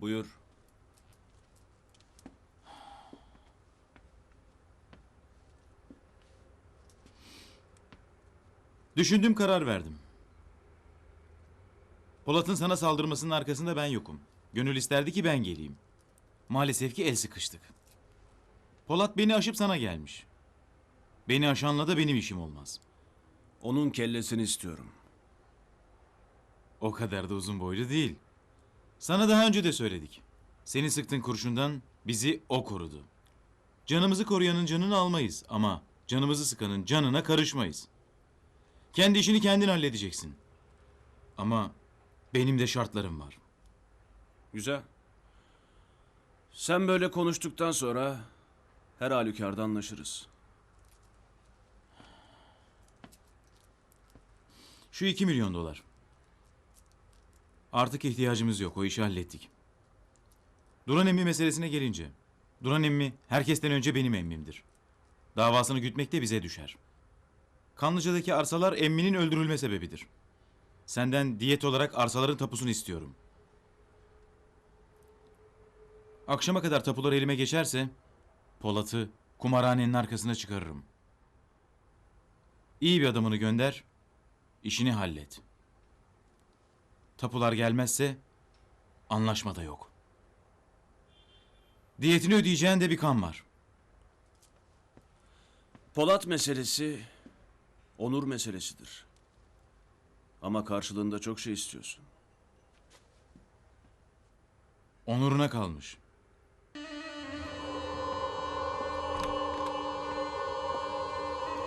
Buyur. Düşündüm karar verdim. Polat'ın sana saldırmasının arkasında ben yokum. Gönül isterdi ki ben geleyim. Maalesef ki el sıkıştık. Polat beni aşıp sana gelmiş. Beni aşanla da benim işim olmaz. Onun kellesini istiyorum. O kadar da uzun boylu değil. Sana daha önce de söyledik. Seni sıktın kurşundan bizi o korudu. Canımızı koruyanın canını almayız ama canımızı sıkanın canına karışmayız. Kendi işini kendin halledeceksin. Ama benim de şartlarım var. Güzel. Sen böyle konuştuktan sonra her halükarda anlaşırız. Şu iki milyon dolar. Artık ihtiyacımız yok. O işi hallettik. Duran emmi meselesine gelince. Duran emmi herkesten önce benim emmimdir. Davasını gütmek de bize düşer. Kanlıca'daki arsalar emminin öldürülme sebebidir. Senden diyet olarak arsaların tapusunu istiyorum. Akşama kadar tapular elime geçerse Polat'ı kumarhanenin arkasına çıkarırım. İyi bir adamını gönder, işini hallet. Tapular gelmezse anlaşma da yok. Diyetini ödeyeceğin de bir kan var. Polat meselesi onur meselesidir. Ama karşılığında çok şey istiyorsun. Onuruna kalmış.